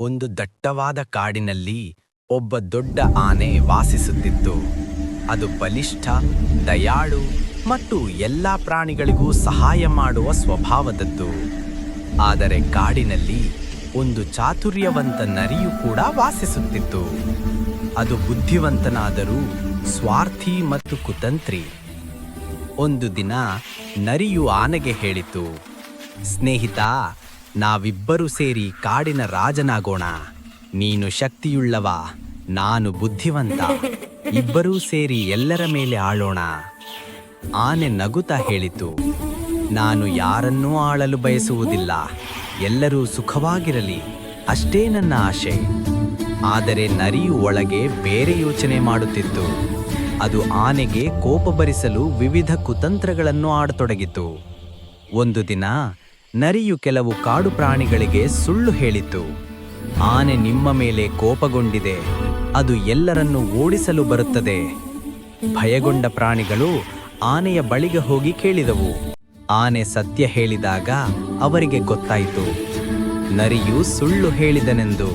ಒಂದು ದಟ್ಟವಾದ ಕಾಡಿನಲ್ಲಿ ಒಬ್ಬ ದೊಡ್ಡ ಆನೆ ವಾಸಿಸುತ್ತಿತ್ತು. ಅದು ಬಲಿಷ್ಠ, ದಯಾಳು ಮತ್ತು ಎಲ್ಲ ಪ್ರಾಣಿಗಳಿಗೂ ಸಹಾಯ ಮಾಡುವ ಸ್ವಭಾವದದ್ದು. ಆದರೆ ಕಾಡಿನಲ್ಲಿ ಒಂದು ಚಾತುರ್ಯವಂತ ನರಿಯು ಕೂಡ ವಾಸಿಸುತ್ತಿತ್ತು. ಅದು ಬುದ್ಧಿವಂತನಾದರೂ ಸ್ವಾರ್ಥಿ ಮತ್ತು ಕುತಂತ್ರಿ. ಒಂದು ದಿನ ನರಿಯು ಆನೆಗೆ ಹೇಳಿತು, ಸ್ನೇಹಿತ ನಾವಿಬ್ಬರೂ ಸೇರಿ ಕಾಡಿನ ರಾಜನಾಗೋಣ. ನೀನು ಶಕ್ತಿಯುಳ್ಳವ, ನಾನು ಬುದ್ಧಿವಂತ. ಇಬ್ಬರೂ ಸೇರಿ ಎಲ್ಲರ ಮೇಲೆ ಆಳೋಣ. ಆನೆ ನಗುತ್ತಾ ಹೇಳಿತು, ನಾನು ಯಾರನ್ನೂ ಆಳಲು ಬಯಸುವುದಿಲ್ಲ, ಎಲ್ಲರೂ ಸುಖವಾಗಿರಲಿ, ಅಷ್ಟೇ ನನ್ನ ಆಶೆ. ಆದರೆ ನರಿಯು ಒಳಗೆ ಬೇರೆ ಯೋಚನೆ ಮಾಡುತ್ತಿತ್ತು. ಅದು ಆನೆಗೆ ಕೋಪ ಭರಿಸಲು ವಿವಿಧ ಕುತಂತ್ರಗಳನ್ನು ಆಡತೊಡಗಿತು. ಒಂದು ದಿನ ನರಿಯು ಕೆಲವು ಕಾಡು ಪ್ರಾಣಿಗಳಿಗೆ ಸುಳ್ಳು ಹೇಳಿತು. ಆನೆ ನಿಮ್ಮ ಮೇಲೆ ಕೋಪಗೊಂಡಿದೆ. ಅದು ಎಲ್ಲರನ್ನು ಓಡಿಸಲು ಬರುತ್ತದೆ. ಭಯಗೊಂಡ ಪ್ರಾಣಿಗಳು ಆನೆಯ ಬಳಿಗೆ ಹೋಗಿ ಕೇಳಿದವು. ಆನೆ ಸತ್ಯ ಹೇಳಿದಾಗ ಅವರಿಗೆ ಗೊತ್ತಾಯಿತು. ನರಿಯು ಸುಳ್ಳು ಹೇಳಿದನೆಂದು.